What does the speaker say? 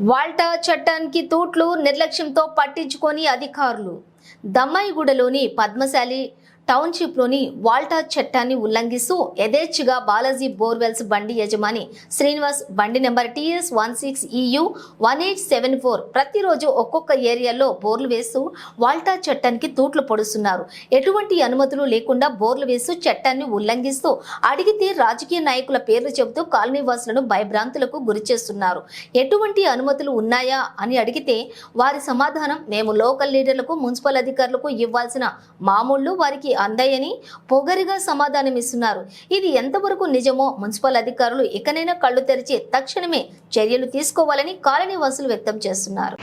వాల్టా చట్టానికి తూట్లు నిర్లక్ష్యంతో పట్టించుకొని అధికారులు. దమ్మాయిగూడలోని పద్మశాలి టౌన్షిప్లోని వాల్టా చట్టాన్ని ఉల్లంఘిస్తూ యథేచ్ఛగా బాలాజీ బోర్వెల్స్ బండి యజమాని శ్రీనివాస్ బండి number TS one six E U one eight seven four ప్రతిరోజు ఒక్కొక్క ఏరియాలో బోర్లు వేస్తూ వాల్టా చట్టానికి తూట్లు పొడుస్తున్నారు. ఎటువంటి అనుమతులు లేకుండా బోర్లు వేస్తూ చట్టాన్ని ఉల్లంఘిస్తూ అడిగితే రాజకీయ నాయకుల పేర్లు చెబుతూ కాలనీవాసులను భయభ్రాంతులకు గురి చేస్తున్నారు. ఎటువంటి అనుమతులు ఉన్నాయా అని అడిగితే వారి సమాధానం మేము లోకల్ లీడర్లకు మున్సిపల్ అధికారులకు ఇవ్వాల్సిన మామూళ్ళు వారికి అందాయని పొగరిగా సమాధానమిస్తున్నారు ఇది ఎంతవరకు నిజమో మున్సిపల్ అధికారులు ఇకనైనా కళ్ళు తెరిచి తక్షణమే చర్యలు తీసుకోవాలని కాలనీ వాసులు వ్యక్తం చేస్తున్నారు